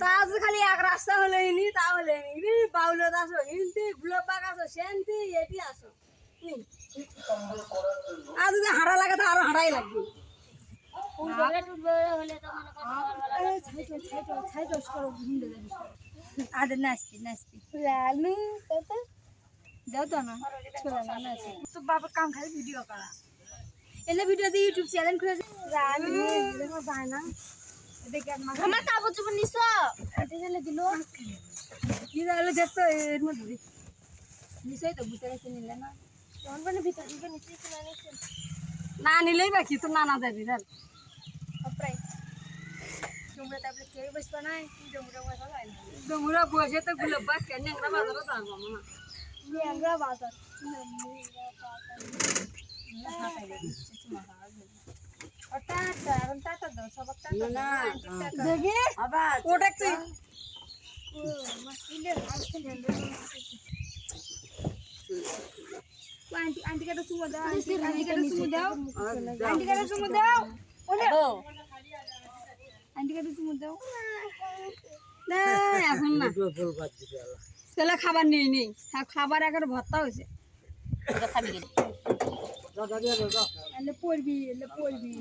তাজ খালি এক রাস্তা হলে নি তাহলে নি বাউলত আসো হিন্দি গুলবাগ আসো সেন্তি এটি আসো আর যদি হাঁটা লাগে তো আরও হাঁটাই লাগবে আদের নাচবি নাচবি। লালু তো না ছোলা না নাচি তো বাবা কাম খালি ভিডিও করা। এনে ভিডিও দিয়ে ইউটিউব চ্যানেল খুলে লালু দেখো যায় না। আমার কাপড় চোপড় নিছ? এটা গেলে দিল। কি তাহলে দেখতো এর মধ্যে। নিশ্চয়ই তো বুঝতে গেছে নিলে না। তখন মানে ভিতর দিকে নিচে কিনে নিছে না নিলেই বাকি তো নানা যাবি দেখ। প্রায় তারপরে কেউ বসবে না। তোমরা বসে তো গুলো বাক কেন? আমরা বাজারে যাব না। ল্যাংড়া বাজার দেখি ওটা আন্টি আন্টি কাটা চুমো দাও। আন্টি কাটা চুমো দাও। আন্টি কাটা চুমো দাও। দাও। না এখন না। তাহলে খাবার নেই। নেই খাবার একবার ভর্তা হয়েছে। এলে পড়বি এলে পড়বি